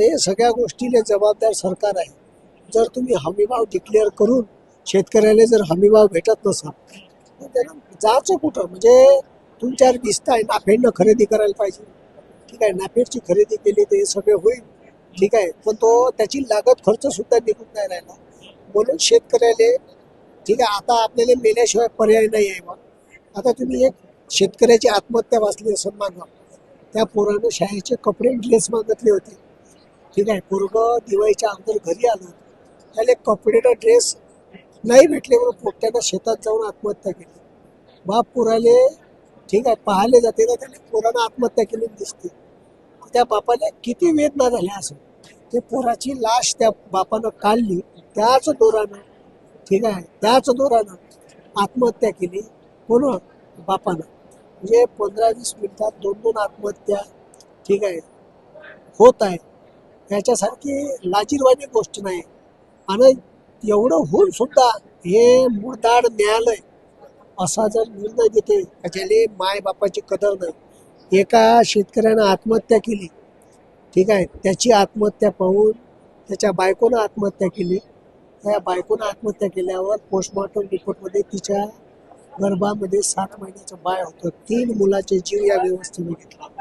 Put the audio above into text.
तर हे सगळ्या गोष्टीला जबाबदार सरकार आहे. जर तुम्ही हमीभाव डिक्लेअर करून शेतकऱ्याला जर हमीभाव भेटत नसाल तर त्याला जायचं कुठं? म्हणजे तुमच्यावर दिसत आहे नाफेडनं खरेदी करायला पाहिजे. ठीक आहे नाफेडची खरेदी केली तर हे सगळे होईल. ठीक आहे पण तो त्याची लागत खर्च सुद्धा निघून नाही राहिला. म्हणून शेतकऱ्याले ठीक आहे आता आपल्याला मेल्याशिवाय पर्याय नाही आहे मग आता तुम्ही एक शेतकऱ्याची आत्महत्या वाचली असं मागा त्या पोरानं शाळेचे कपडे ड्रेस मागितले होते. ठीक आहे पोरग दिवाळीच्या अगोदर घरी आलं. त्याला कपडेला ड्रेस नाही भेटले म्हणून पोट्यानं शेतात जाऊन आत्महत्या केली. बाप पुराले ठीक आहे पाहायला जाते ना त्याने पोरानं आत्महत्या केली दिसते. त्या बापाला किती वेदना झाल्या असं ते पोराची लाश त्या बापानं काढली त्याच दोरानं ठीक आहे त्याच दोरानं आत्महत्या केली कोण बापानं. म्हणजे पंधरा वीस मिनिटात दोन दोन आत्महत्या ठीक आहे होत आहे. ह्याच्यासारखी लाजीरवाणी गोष्ट नाही. आणि एवढं होऊन सुद्धा हे मुळदाड न्यायालय असा जर निर्णय देते ज्याने माय बापाची कदर नाही. एका शेतकऱ्यानं आत्महत्या केली. ठीक आहे? त्याची आत्महत्या पाहून त्याच्या बायकोनं आत्महत्या केली. त्या बायकोनं आत्महत्या केल्यावर पोस्टमॉर्टम रिपोर्टमध्ये तिच्या गर्भामध्ये सात महिन्याचं बाळ होतं. तीन मुलाचे जीव या व्यवस्थेने घेतला.